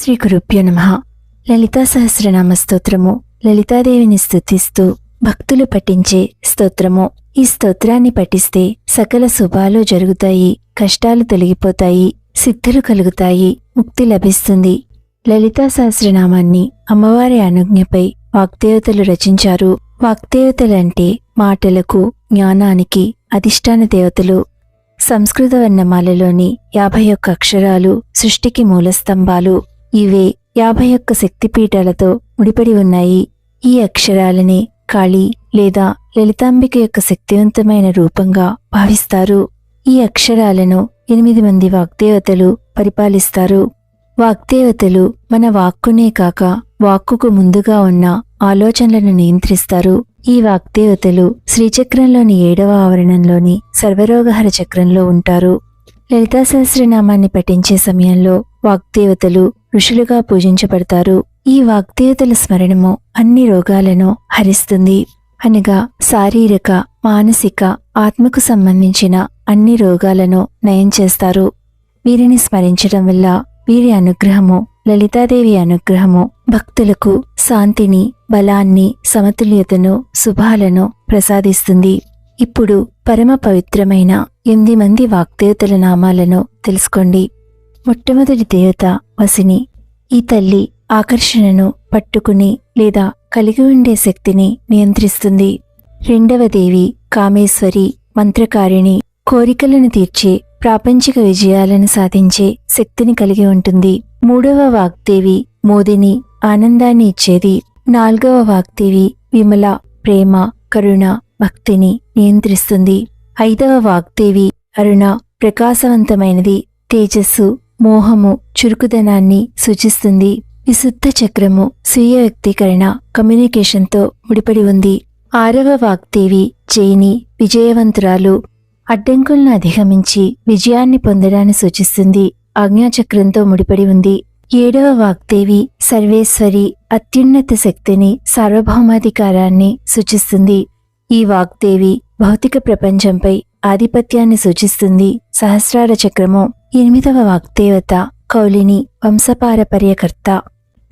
శ్రీ గురుభ్యో నమ. లలితా సహస్రనామ స్తోత్రము. లలితాదేవిని స్థుతిస్తూ భక్తులు పఠించే స్తోత్రము. ఈ స్తోత్రాన్ని పఠిస్తే సకల శుభాలు జరుగుతాయి కష్టాలు తొలగిపోతాయి సిద్ధులు కలుగుతాయి ముక్తి లభిస్తుంది. లలితా సహస్రనామాన్ని అమ్మవారి అనుజ్ఞపై వాగ్దేవతలు రచించారు. వాగ్దేవతలంటే మాటలకు జ్ఞానానికి అధిష్టాన దేవతలు. సంస్కృత వర్ణమాలలోని యాభై ఒక్క అక్షరాలు సృష్టికి మూలస్తంభాలు. ఇవే యాభై ఒక్క శక్తిపీఠాలతో ముడిపడి ఉన్నాయి. ఈ అక్షరాలని కాళీ లేదా లలితాంబిక యొక్క శక్తివంతమైన రూపంగా భావిస్తారు. ఈ అక్షరాలను ఎనిమిది మంది వాగ్దేవతలు పరిపాలిస్తారు. వాగ్దేవతలు మన వాక్కునే కాక వాక్కుకు ముందుగా ఉన్న ఆలోచనలను నియంత్రిస్తారు. ఈ వాగ్దేవతలు శ్రీచక్రంలోని ఏడవ ఆవరణంలోని సర్వరోగహర చక్రంలో ఉంటారు. లలితా సహస్రనామాన్ని పఠించే సమయంలో వాగ్దేవతలు ఋషులుగా పూజించబడతారు. ఈ వాగ్దేవతల స్మరణము అన్ని రోగాలను హరిస్తుంది. అనగా శారీరక మానసిక ఆత్మకు సంబంధించిన అన్ని రోగాలను నయం చేస్తారు. వీరిని స్మరించడం వల్ల వీరి అనుగ్రహము లలితాదేవి అనుగ్రహము భక్తులకు శాంతిని బలాన్ని సమతుల్యతను శుభాలను ప్రసాదిస్తుంది. ఇప్పుడు పరమ పవిత్రమైన ఎనిమిది మంది వాగ్దేవతల నామాలను తెలుసుకోండి. మొట్టమొదటి దేవత వసిని ఈ తల్లి ఆకర్షణను పట్టుకుని లేదా కలిగి ఉండే శక్తిని నియంత్రిస్తుంది. రెండవ దేవి కామేశ్వరి మంత్రకారిణి కోరికలను తీర్చే ప్రాపంచిక విజయాలను సాధించే శక్తిని కలిగి ఉంటుంది. మూడవ వాగ్దేవి మోదిని ఆనందాన్ని ఇచ్చేది. నాల్గవ వాగ్దేవి విమల ప్రేమ కరుణ భక్తిని నియంత్రిస్తుంది. ఐదవ వాగ్దేవి అరుణ ప్రకాశవంతమైనది తేజస్సు మోహము చురుకుదనాన్ని సూచిస్తుంది. విశుద్ధ చక్రము స్వీయ వ్యక్తీకరణ కమ్యూనికేషన్తో ముడిపడి ఉంది. ఆరవ వాగ్దేవి జైని విజయవంతురాలు. అడ్డంకులను అధిగమించి విజయాన్ని పొందడాన్ని సూచిస్తుంది. ఆజ్ఞాచక్రంతో ముడిపడి ఉంది. ఏడవ వాగ్దేవి సర్వేశ్వరి అత్యున్నత శక్తిని సార్వభౌమాధికారాన్ని సూచిస్తుంది. ఈ వాగ్దేవి భౌతిక ప్రపంచంపై ఆధిపత్యాన్ని సూచిస్తుంది. సహస్రార చక్రము ఎనిమిదవ వాగ్దేవత కౌలిని వంశపారపర్యకర్త.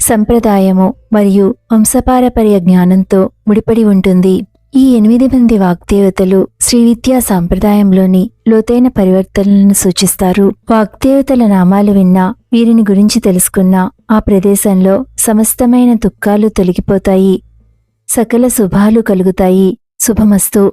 సంప్రదాయము మరియు వంశపారపర్య జ్ఞానంతో ముడిపడి ఉంటుంది. ఈ ఎనిమిది మంది వాగ్దేవతలు శ్రీ విద్యా సాంప్రదాయంలోని లోతైన పరివర్తనలను సూచిస్తారు. వాగ్దేవతల నామాలు విన్నా వీరిని గురించి తెలుసుకున్నా ఆ ప్రదేశంలో సమస్తమైన దుఃఖాలు తొలగిపోతాయి. సకల శుభాలు కలుగుతాయి. శుభమస్తు.